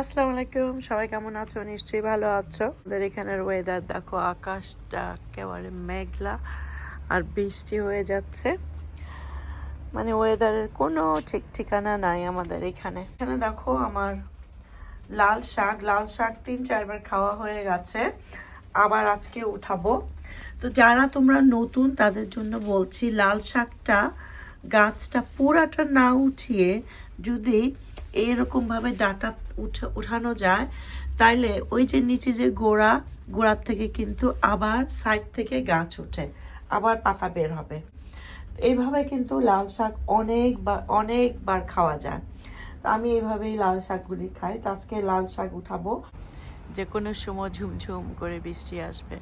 আসসালামু আলাইকুম, সবাই কেমন আছো? নিশ্চয়ই ভালো আছো। আমাদের এখানের ওয়েদার দেখো, আকাশটা একেবারে মেঘলা আর বৃষ্টি হয়ে যাচ্ছে। মানে ওয়েদারের কোনো ঠিক ঠিকানা নাই আমাদের এখানে। এখানে দেখো আমার লাল শাক লাল শাক তিন চারবার খাওয়া হয়ে গেছে। আবার আজকে উঠাবো। তো যারা তোমরা নতুন, তাদের জন্য বলছি, লাল শাকটা, গাছটা পুরাটা না উঠিয়ে যদি এইরকমভাবে ডাটা উঠে, উঠানো যায়, তাইলে ওই যে নিচে যে গোড়া, গোড়ার থেকে কিন্তু আবার সাইড থেকে গাছ ওঠে, আবার পাতা বের হবে। এইভাবে কিন্তু লাল শাক অনেকবার অনেকবার খাওয়া যায়। তো আমি এইভাবেই লাল শাকগুলি খাই। তো আজকে লাল শাক উঠাবো। যে কোনো সময় ঝুমঝুম করে বৃষ্টি আসবে।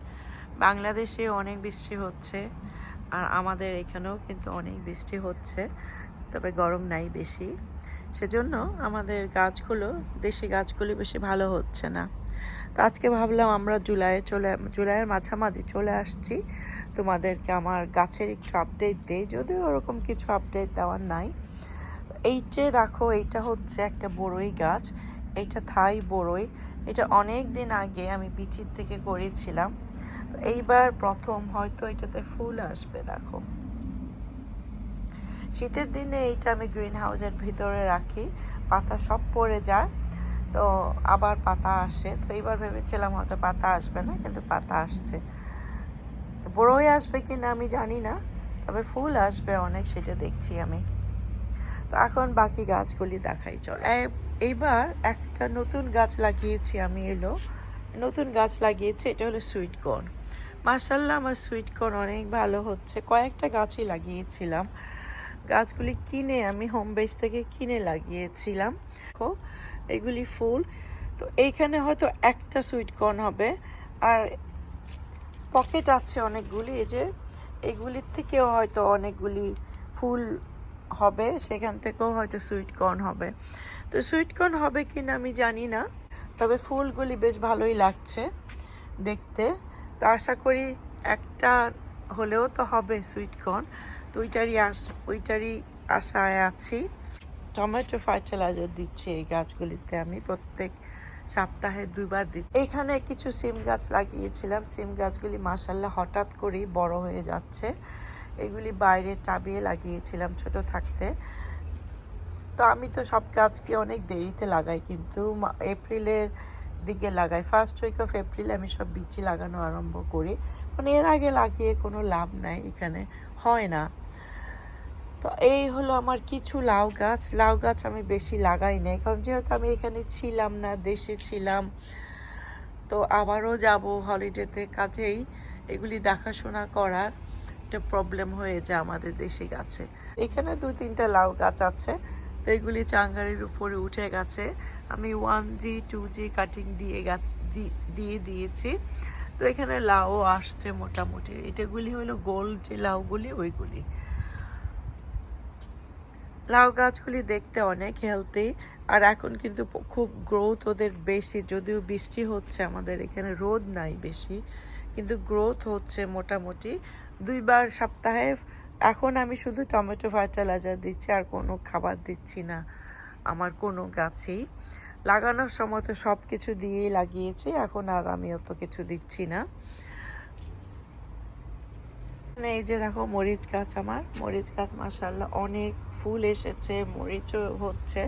বাংলাদেশে অনেক বৃষ্টি হচ্ছে, আর আমাদের এখানেও কিন্তু অনেক বৃষ্টি হচ্ছে, তবে গরম নাই বেশি। সেজন্য আমাদের গাছগুলো, দেশি গাছগুলি বেশি ভালো হচ্ছে না। তো আজকে ভাবলাম আমরা জুলাইয়ে চলে, জুলাইয়ের মাঝামাঝি চলে আসছি। তোমাদেরকে আমার গাছের একটু আপডেট দিই, যদিও ওরকম কিছু আপডেট দেওয়ার নাই। এইটা দেখো, এইটা হচ্ছে একটা বড়ই গাছ, এইটা থাই বড়ই। এটা অনেক দিন আগে আমি বিচির থেকে করেছিলাম এইবার প্রথম হয়তো এটাতে ফুল আসবে, দেখো। শীতের দিনে এইটা আমি গ্রিন হাউসের ভিতরে রাখি। পাতা সব পড়ে যায়, তো আবার পাতা আসে। তো এইবার ভেবেছিলাম হয়তো পাতা আসবে না, কিন্তু পাতা আসছে। বড়ই আসবে কি না আমি জানি না, তবে ফুল আসবে অনেক, সেটা দেখছি আমি। তো এখন বাকি গাছগুলি দেখাই, চল। এইবার একটা নতুন গাছ লাগিয়েছি আমি, এলো। নতুন গাছ লাগিয়েছি, এটা হলো সুইট কর্ন। মার্শাল্লাহ আমার সুইট কর্ন অনেক ভালো হচ্ছে। কয়েকটা গাছই লাগিয়েছিলাম। গাছগুলি কিনে আমি হোম বেস থেকে কিনে লাগিয়েছিলাম। এগুলি ফুল। তো এইখানে হয়তো একটা সুইট কর্ন হবে। আর পকেট আছে অনেকগুলি। এই যে, এগুলির থেকেও হয়তো অনেকগুলি ফুল হবে। সেখান থেকেও হয়তো সুইট কর্ন হবে। তো সুইট কর্ন হবে কি না আমি জানি না। তবে ফুলগুলি বেশ ভালোই লাগছে দেখতে। তো আশা করি একটা হলেও তো হবে সুইট কর্ন তো ওইটারই আস, ওইটারই আশায় আছি। টমেটো ফার্টিলাইজার দিচ্ছি এই গাছগুলিতে আমি প্রত্যেক সপ্তাহে দুবার দিই এখানে কিছু সিম গাছ লাগিয়েছিলাম। সিম গাছগুলি মাসাল্লাহ হঠাৎ করেই বড় হয়ে যাচ্ছে। এগুলি বাইরে টাবিয়ে লাগিয়েছিলাম ছোট থাকতে। তো আমি তো সব গাছকে অনেক দেরিতে লাগাই, কিন্তু এপ্রিলের দিকে লাগাই। ফার্স্ট উইক অফ এপ্রিল আমি সব বিচি লাগানো আরম্ভ করি। মানে এর আগে লাগিয়ে কোনো লাভ নাই এখানে। হয় না। তো এই হলো আমার কিছু লাউ গাছ। লাউ গাছ আমি বেশি লাগাই নাই, কারণ যেহেতু আমি এখানে ছিলাম না, দেশে ছিলাম, তো আবারও যাব হলিডেতে কাজেই। এগুলি দেখাশোনা করার একটা প্রবলেম হয়ে যায় আমাদের দেশি গাছে। এখানে দু তিনটা লাউ গাছ আছে, তো এগুলি চাঙ্গারির উপরে উঠে গেছে। আমি one G two G cutting দিয়ে গাছ দিয়ে দিয়েছি। তো এখানে লাউ আসছে মোটামুটি। এটাগুলি হলো গোল যে লাউগুলি, ওইগুলি। লাউ গাছগুলি দেখতে অনেক হেলদি আর এখন কিন্তু খুব গ্রোথ ওদের বেশি। যদিও বৃষ্টি হচ্ছে, আমাদের এখানে রোদ নাই বেশি, কিন্তু গ্রোথ হচ্ছে মোটামুটি। দুইবার সপ্তাহে, এখন আমি শুধু টমেটো ফার্টিলাইজার দিচ্ছি, আর কোনো খাবার দিচ্ছি না আমার কোনো গাছেই। লাগানোর সময় তো সব কিছু দিয়েই লাগিয়েছি, এখন আর আমি অত কিছু দিচ্ছি না। এই যে দেখো মরিচ গাছ আমার। মরিচ গাছ মাসাল্লাহ অনেক ফুল এসেছে, মরিচও হচ্ছে,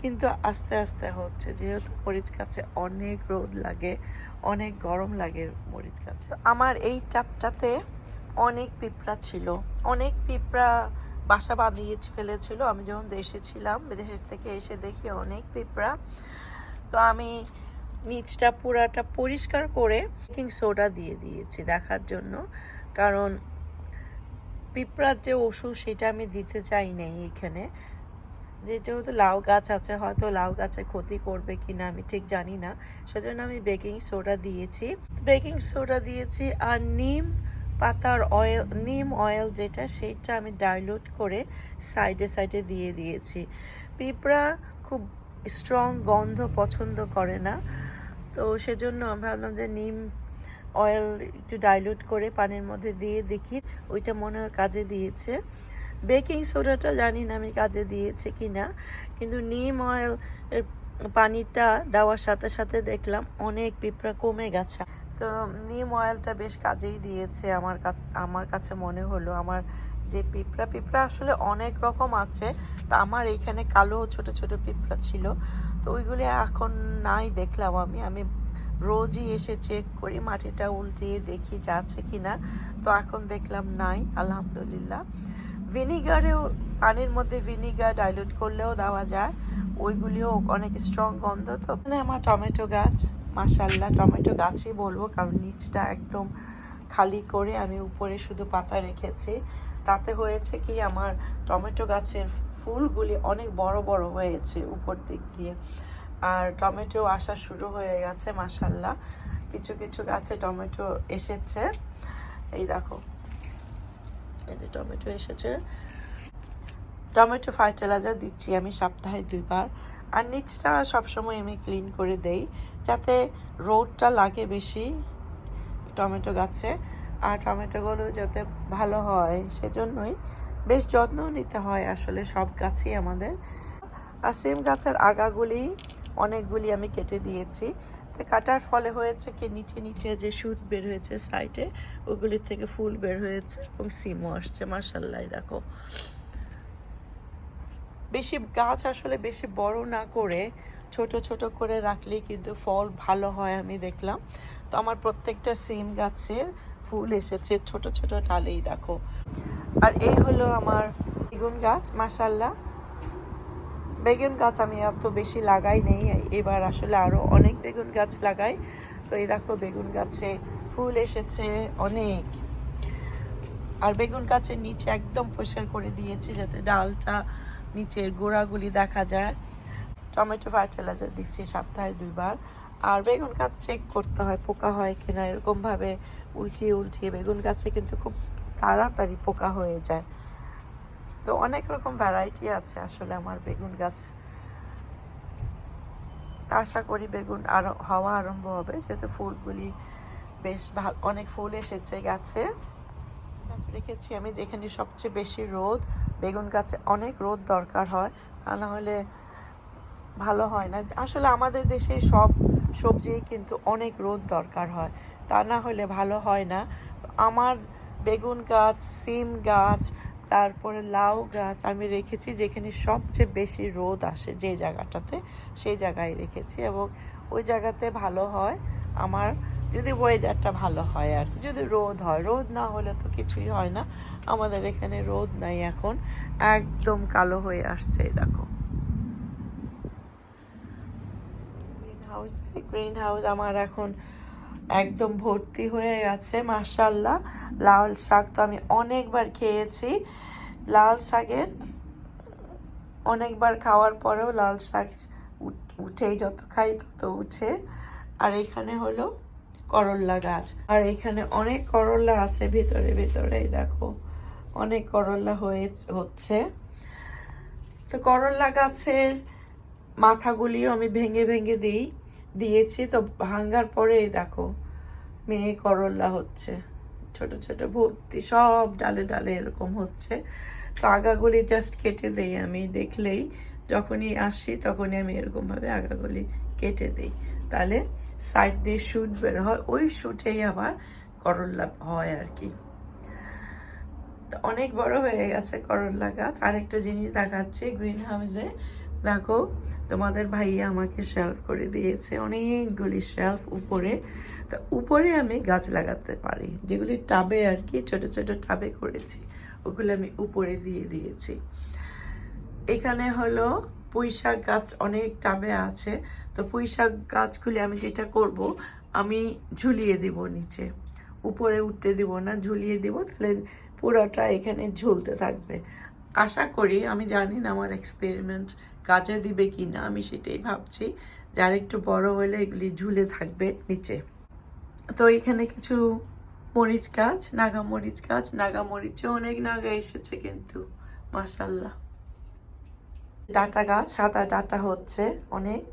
কিন্তু আস্তে আস্তে হচ্ছে। যেহেতু মরিচ গাছে অনেক রোদ লাগে, অনেক গরম লাগে মরিচ গাছে। আমার এই টাপটাতে অনেক পিঁপড়া ছিল। অনেক পিঁপড়া বাসা বাঁধিয়ে ফেলেছিল। আমি যখন দেশে ছিলাম বিদেশ থেকে এসে দেখি অনেক পিঁপড়া। তো আমি নিচটা পুরাটা পরিষ্কার করে বেকিং সোডা দিয়ে দিয়েছি দেখার জন্য। কারণ পিঁপড়ার যে ওষুধ সেটা আমি দিতে চাই নাই এখানে। যেহেতু লাউ গাছ আছে, হয়তো লাউ গাছে ক্ষতি করবে কি না আমি ঠিক জানি না। সেজন্য আমি বেকিং সোডা দিয়েছি। বেকিং সোডা দিয়েছি আর নিম পাতার অয়েল নিম অয়েল যেটা সেটা আমি ডাইলুট করে সাইডে সাইডে দিয়ে দিয়েছি। পিঁপড়া খুব স্ট্রং গন্ধ পছন্দ করে না। তো সেজন্য ভাবলাম যে নিম অয়েল একটু ডাইলুট করে পানির মধ্যে দিয়ে দেখি, ওইটা মনে হয় কাজে দিয়েছে। বেকিং সোডাটা জানি না আমি কাজে দিয়েছে কি না কিন্তু নিম অয়েল পানিটা দেওয়ার সাথে সাথে দেখলাম অনেক পিঁপড়া কমে গেছে। তো নিম অয়েলটা বেশ কাজেই দিয়েছে আমার আমার কাছে মনে হলো। আমার যে পিঁপড়া পিঁপড়া আসলে অনেক রকম আছে, তা আমার এইখানে কালো ছোট ছোট পিঁপড়া ছিল। তো ওইগুলি এখন নাই দেখলাম আমি আমি রোজই এসে চেক করি, মাটিটা উল্টিয়ে দেখি যাচ্ছে কি না তো এখন দেখলাম নাই, আলহামদুলিল্লাহ। ভিনিগারেও, পানির মধ্যে ভিনিগার ডাইলুট করলেও দেওয়া যায়। ওইগুলিও অনেক স্ট্রং গন্ধ তো। মানে আমার টমেটো গাছ মাসাল্লাহ টমেটো গাছই বলব, কারণ নিচটা একদম খালি করে আমি উপরে শুধু পাতা রেখেছি। তাতে হয়েছে কি, আমার টমেটো গাছের ফুলগুলি অনেক বড় বড় হয়েছে উপর দিক দিয়ে। আর টমেটো আসা শুরু হয়ে গেছে মাসাল্লাহ কিছু কিছু গাছে টমেটো এসেছে। এই দেখো, এই যে টমেটো এসেছে। টমেটো ফার্টিলাইজার দিচ্ছি আমি সপ্তাহে দুইবার। আর নিচটা সবসময় আমি ক্লিন করে দেই, যাতে রোদটা লাগে বেশি টমেটো গাছে। আর টমেটোগুলো যাতে ভালো হয়, সেজন্যই বেশ যত্ন নিতে হয় আসলে সব গাছই আমাদের। আর সিম গাছের আগাগুলি অনেকগুলি আমি কেটে দিয়েছি। তো কাটার ফলে হয়েছে কি, নিচে নিচে যে শুট বের হয়েছে সাইডে ওগুলির থেকে ফুল বের হয়েছে এবং সিমও আসছে মাসাল্লাহ দেখো। বেশি গাছ আসলে বেশি বড় না করে, ছোট ছোট করে রাখলেই কিন্তু ফল ভালো হয় আমি দেখলাম। তো আমার প্রত্যেকটা সিম গাছে ফুল এসেছে, ছোট ছোট ডালেই দেখো। আর এই হলো আমার বেগুন গাছ মাসাল্লাহ বেগুন গাছ আমি এত বেশি লাগাই নেই। এবার আসলে আরও অনেক বেগুন গাছ লাগাই। তো এই দেখো বেগুন গাছে ফুল এসেছে অনেক। আর বেগুন গাছের নিচে একদম পরিষ্কার করে দিয়েছি যাতে ডালটা নিচের গোড়াগুলি দেখা যায়। টমেটো ফার্টিলাইজার দিচ্ছি সপ্তাহে দুইবার। আর বেগুন গাছ চেক করতে হয়, পোকা হয় কিনা, এরকমভাবে উল্টিয়ে উল্টিয়ে বেগুন গাছে কিন্তু খুব তাড়াতাড়ি পোকা হয়ে যায়। তো অনেক রকম ভ্যারাইটি আছে আসলে আমার বেগুন গাছ। আশা করি বেগুন আরও, হওয়া আরম্ভ হবে, যেহেতু ফুলগুলি বেশ ভালো, অনেক ফুল এসেছে গাছে। গাছ রেখেছি আমি, যেখানে সবচেয়ে বেশি রোদ, বেগুন গাছে অনেক রোদ দরকার হয়, তা না হলে ভালো হয় না। আসলে আমাদের দেশে সব সবজিই কিন্তু অনেক রোদ দরকার হয়, তা না হলে ভালো হয় না। আমার বেগুন গাছ, সিম গাছ তারপরে লাউ গাছ আমি রেখেছি, যেখানে সবচেয়ে বেশি রোদ আসে যে জায়গাটাতে, সেই জায়গায় রেখেছি এবং ওই জায়গাতে ভালো হয়। আমার যদি ওয়েদারটা ভালো হয় আর কি, যদি রোদ হয়। রোদ না হলে তো কিছুই হয় না। আমাদের এখানে রোদ নাই এখন, একদম কালো হয়ে আসছে দেখো। গ্রিন হাউস গ্রিন হাউস আমার এখন একদম ভর্তি হয়ে গেছে মার্শাল্লাহ লাল শাক তো আমি অনেকবার খেয়েছি। লাল শাকের অনেকবার খাওয়ার পরেও লাল শাক উঠ- উঠেই যত খাই তত উঠে। আর এখানে হলো করল্লা গাছ। আর এখানে অনেক করল্লা আছে ভিতরে ভিতরে দেখো, অনেক করল্লা হয়ে হচ্ছে। তো করল্লা গাছের মাথাগুলিও আমি ভেঙে ভেঙে দিই। দিয়েছি, তো ভাঙ্গার পরে দেখো, মেয়ে করল্লা হচ্ছে। ছোট ছোট ভর্তি সব ডালে ডালে এরকম হচ্ছে। তো আগাগুলি জাস্ট কেটে দেই আমি, দেখলেই যখনই আসি তখনই আমি এরকমভাবে আগাগুলি কেটে দিই। তাহলে সাইড দিয়ে শুট বের হয়, ওই শুটেই আবার করল্লা হয় আর কি অনেক বড় হয়ে গেছে করল্লা গাছ। আরেকটা জিনিস দেখাচ্ছে গ্রিন হাউসে দেখো, তোমাদের ভাইয়া আমাকে শেলফ করে দিয়েছে অনেকগুলি শেলফ উপরে। তা উপরে আমি গাছ লাগাতে পারি, যেগুলি টাবে আর কি, ছোট ছোট টাবে করেছি, ওগুলো আমি উপরে দিয়ে দিয়েছি। এখানে হলো পুঁই শাক গাছ অনেক টাবে আছে, তো পুঁই শাক গাছগুলি আমি যেটা করব, আমি ঝুলিয়ে দিব নিচে। উপরে উঠতে দিব না, ঝুলিয়ে দিব, তাহলে পুরোটা এখানে ঝুলতে থাকবে। আশা করি, আমি জানি না আমার এক্সপেরিমেন্ট কাজে দিবে কি না আমি সেটাই ভাবছি। যে আর একটু বড় হলে এগুলি ঝুলে থাকবে নিচে। তো এখানে কিছু মরিচ গাছ, নাগা মরিচ গাছ, নাগা মরিচে অনেক নাগা এসেছে কিন্তু মাসাল্লাহ ডাটা গাছ, সাদা ডাটা হচ্ছে অনেক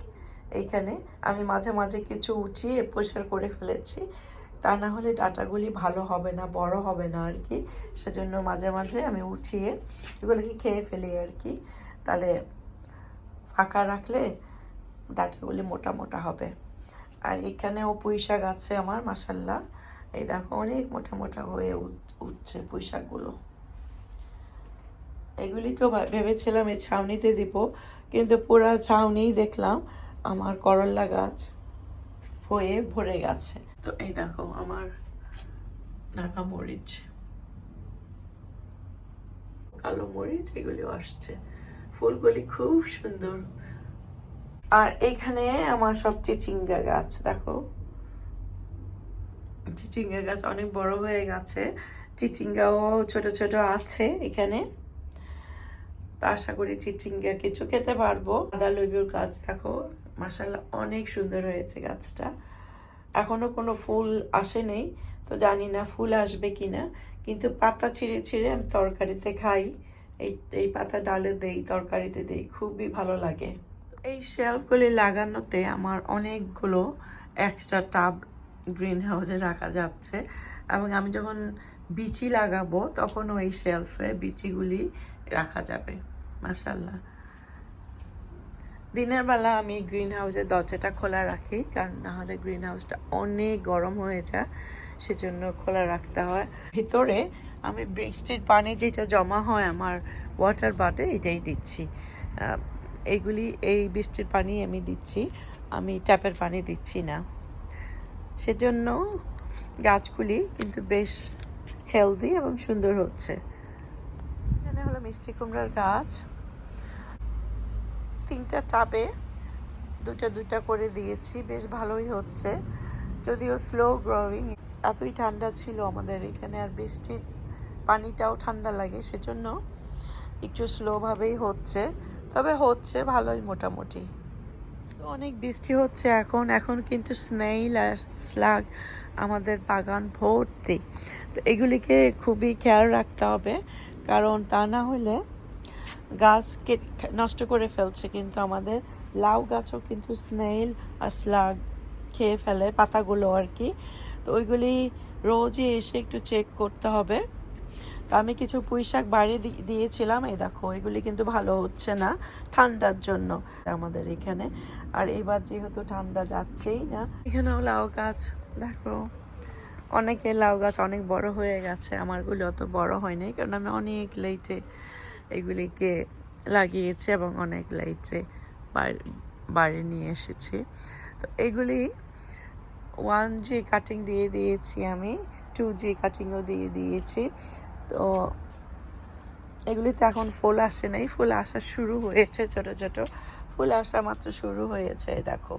এইখানে আমি মাঝে মাঝে কিছু উঠিয়ে পরিষ্কার করে ফেলেছি। তা না হলে ডাটাগুলি ভালো হবে না, বড় হবে না আর কি। সেজন্য মাঝে মাঝে আমি উঠিয়ে এগুলোকে খেয়ে ফেলি আর কি। তাহলে ফাঁকা রাখলে ডাঁটাগুলি মোটা মোটা হবে। আর এখানেও পুঁই শাক আছে আমার মাসাল্লাহ এই দেখো, অনেক মোটা মোটা হয়ে উঠ- উঠছে পুঁই শাকগুলো এগুলিকেও ভেবেছিলাম এই ছাউনিতে দিব, কিন্তু পুরা ছাউনি দেখলাম আমার করল্লা গাছ হয়ে ভরে গেছে। তো এই দেখো, আমার নানা মরিচ, কালো মরিচ, এগুলিও আসছে। ফুলগুলি খুব সুন্দর। আর এখানে আমার সব চিচিঙ্গা গাছ, দেখো। চিচিঙ্গা গাছ অনেক বড় হয়ে গেছে চিচিঙ্গাও ছোট ছোট আছে এখানে। তা আশা করি চিচিঙ্গা কিছু খেতে পারব। আদা, লেবুর গাছ, দেখো মাসাল্লাহ অনেক সুন্দর হয়েছে গাছটা। এখনও কোনো ফুল আসেনি তো জানি না ফুল আসবে কিনা, কিন্তু পাতা ছিঁড়ে ছিঁড়ে আমি তরকারিতে খাই। এই এই পাতা ডালে দেই, তরকারিতে দেই, খুবই ভালো লাগে। এই শেলফগুলি লাগানোতে আমার অনেকগুলো এক্সট্রা টাব গ্রিন হাউসে রাখা যাচ্ছে এবং আমি যখন বিচি লাগাবো তখন ওই শেলফে বিচিগুলি রাখা যাবে। মাসাল্লাহ দিনের বেলা আমি গ্রিন হাউসের দরজাটা খোলা রাখি, কারণ না হলে গ্রিন হাউসটা অনেক গরম হয়ে যায়। সেজন্য খোলা রাখতে হয়। ভিতরে আমি বৃষ্টির পানি যেটা জমা হয় আমার ওয়াটার বাটে এটাই দিচ্ছি। এইগুলি এই বৃষ্টির পানি আমি দিচ্ছি। আমি ট্যাপের পানি দিচ্ছি না। সেজন্য গাছগুলি কিন্তু বেশ হেলদি এবং সুন্দর হচ্ছে। এখানে হলো মিষ্টি কুমড়ার গাছ। তিনটা টাবে দুটা দুটা করে দিয়েছি, বেশ ভালোই হচ্ছে। যদিও স্লো গ্রোয়িং এতই ঠান্ডা ছিল আমাদের এখানে, আর বৃষ্টির পানিটাও ঠান্ডা লাগে, সেজন্য একটু স্লোভাবেই হচ্ছে। তবে হচ্ছে ভালোই মোটামুটি। অনেক বৃষ্টি হচ্ছে এখন এখন কিন্তু স্নেইল আর স্লাগ আমাদের বাগান ভর্তি। তো এগুলিকে খুবই খেয়াল রাখতে হবে, কারণ তা না হলে গাছ নষ্ট করে ফেলছে কিন্তু আমাদের লাউ গাছও কিন্তু স্নেইল আর স্লাগ খেয়ে ফেলে পাতাগুলো আর কি। তো ওইগুলি রোজই এসে একটু চেক করতে হবে। তো আমি কিছু পুঁই শাক দিয়েছিলাম, এই দেখো, এগুলি কিন্তু ভালো হচ্ছে না ঠান্ডার জন্য আমাদের এখানে। আর এবার যেহেতু ঠান্ডা যাচ্ছেই না, এখানেও লাউ গাছ, দেখো, অনেকে লাউ গাছ অনেক বড় হয়ে গেছে, আমারগুলি অত বড় হয়নি, কারণ আমি অনেক লেটে এগুলিকে লাগিয়েছি এবং অনেক লেটে বাড়ি নিয়ে এসেছি। তো এগুলি ওয়ান জি কাটিং দিয়ে দিয়েছি আমি টু জি কাটিংও দিয়ে দিয়েছি। তো এগুলিতে এখন ফুল আসে নাই, ফুল আসা শুরু হয়েছে ছোট ছোট। ফুল আসা মাত্র শুরু হয়েছে দেখো।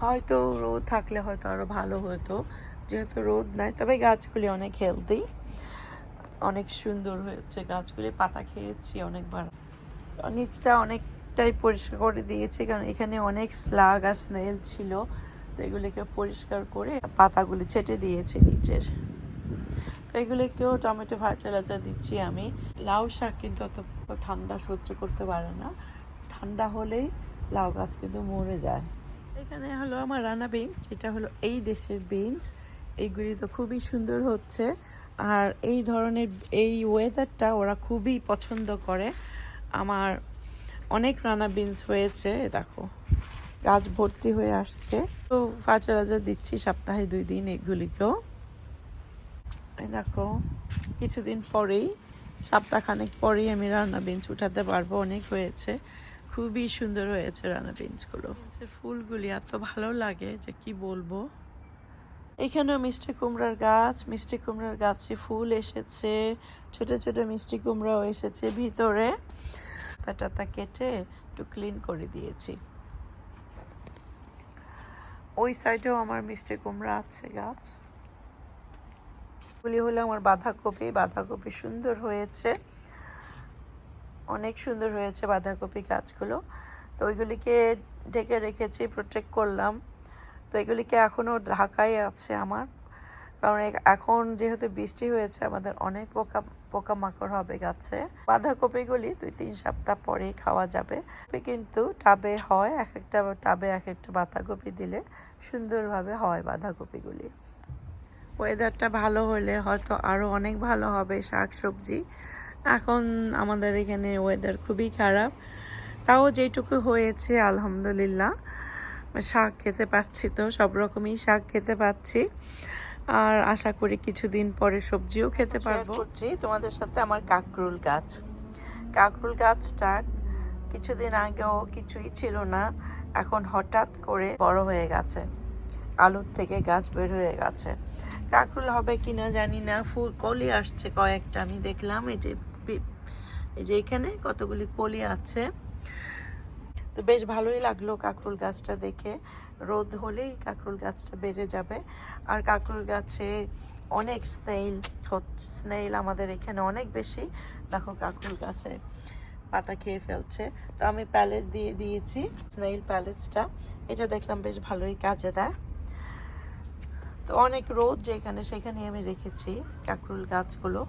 হয়তো রোদ থাকলে হয়তো আরও ভালো হতো, যেহেতু রোদ নাই, তবে গাছগুলি অনেক হেলদি অনেক সুন্দর হয়েছে। গাছগুলি পাতা খেয়েছি অনেকবার। নিচটা অনেকটাই পরিষ্কার করে দিয়েছি, কারণ এখানে অনেক স্লাগ আর স্নেল ছিল। তো এগুলিকে পরিষ্কার করে পাতাগুলি ছেটে দিয়েছি নিচের। তো এগুলিকেও টমেটো ফার্টিলাইজার দিচ্ছি আমি। লাউ শাক কিন্তু অত ঠান্ডা সহ্য করতে পারে না। ঠান্ডা হলেই লাউ গাছ কিন্তু মরে যায়। এখানে হলো আমার রানা বিনস যেটা হলো এই দেশের বিনস এইগুলি তো খুবই সুন্দর হচ্ছে। আর এই ধরনের এই ওয়েদারটা ওরা খুবই পছন্দ করে। আমার অনেক রানা বিনস হয়েছে দেখো। গাছ ভর্তি হয়ে আসছে। তো ফার্টিলাইজার দিচ্ছি সপ্তাহে দুই দিন এগুলিকেও। দেখো, কিছুদিন পরেই, সপ্তাহখানেক পরেই আমি রান্না বিনস উঠাতে পারব। অনেক হয়েছে, খুবই সুন্দর হয়েছে রান্না বিনসগুলো ফুলগুলি এত ভালো লাগে যে কি বলব? এখানেও মিষ্টি কুমড়ার গাছ, মিষ্টি কুমড়ার গাছে ফুল এসেছে, ছোট ছোট মিষ্টি কুমড়াও এসেছে ভিতরে। টাটা কেটে একটু ক্লিন করে দিয়েছি। ওই সাইডেও আমার মিষ্টি কুমড়া আছে, গাছ। এগুলি হলো আমার বাঁধাকপি। বাঁধাকপি সুন্দর হয়েছে। অনেক সুন্দর হয়েছে বাঁধাকপি গাছগুলো। তো ওইগুলিকে ঢেকে রেখেছি প্রোটেক্ট করলাম। তো এগুলিকে এখনও ঢাকাই আছে আমার। কারণ এখন যেহেতু বৃষ্টি হয়েছে, আমাদের অনেক পোকা পোকামাকড় হবে গাছে। বাঁধাকপিগুলি দুই তিন সপ্তাহ পরেই খাওয়া যাবে। কিন্তু টাবে হয়, এক একটা টাবে এক একটা বাঁধাকপি দিলে সুন্দরভাবে হয় বাঁধাকপিগুলি। ওয়েদারটা ভালো হলে হয়তো আরও অনেক ভালো হবে শাক সবজি এখন আমাদের এখানে ওয়েদার খুবই খারাপ। তাও যেটুকু হয়েছে, আলহামদুলিল্লাহ। শাক খেতে পাচ্ছি তো, সব রকমই শাক খেতে পাচ্ছি আর আশা করি কিছুদিন পরে সবজিও খেতে পারব। করছি তোমাদের সাথে আমার কাকরুল গাছ। কাকরুল গাছটা কিছুদিন আগেও কিছুই ছিল না এখন হঠাৎ করে বড় হয়ে গেছে। আলুর থেকে গাছ বের হয়ে গেছে। কাকরুল হবে কিনা জানি না ফুল কলি আসছে কয়েকটা আমি দেখলাম এই যে এই যে এখানে কতগুলি কলি আছে। তো বেশ ভালোই লাগল কাকরুল গাছটা দেখে। রোদ হলেই কাকরুল গাছটা বেড়ে যাবে। আর কাকরুল গাছে অনেক স্নেইল স্নেইল আমাদের এখানে অনেক বেশি। দেখো কাকরুল গাছে পাতা খেয়ে ফেলছে। তো আমি প্যালেস দিয়ে দিয়েছি স্নেইল প্যালেসটা এটা দেখলাম বেশ ভালোই কাজে দেয়। তো অনেক রোদ যেখানে সেখানে আমি রেখেছি কাকরুল গাছগুলো।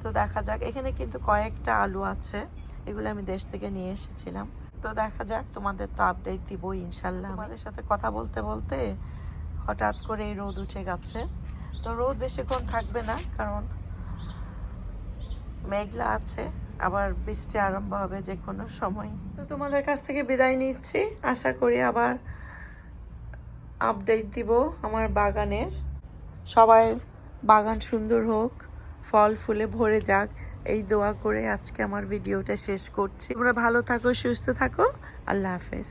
তো দেখা যাক, এখানে কিন্তু কয়েকটা আলু আছে। এগুলো আমি দেশ থেকে নিয়ে এসেছিলাম। তো দেখা যাক, তোমাদের তো আপডেট দিব ইনশাল্লাহ আমাদের সাথে কথা বলতে বলতে হঠাৎ করে এই রোদ উঠে গেছে। তো রোদ বেশিক্ষণ থাকবে না, কারণ মেঘলা আছে, আবার বৃষ্টি আরম্ভ হবে যে কোনো সময়। তো তোমাদের কাছ থেকে বিদায় নিচ্ছি। আশা করি আবার আপডেট দিব আমার বাগানের। সবাই বাগান সুন্দর হোক, ফল ফুলে ভরে যাক। এই দোয়া করে আজকে আমার ভিডিওটা শেষ করছি। তোমরা ভালো থাকো, সুস্থ থাকো। আল্লাহ হাফেজ।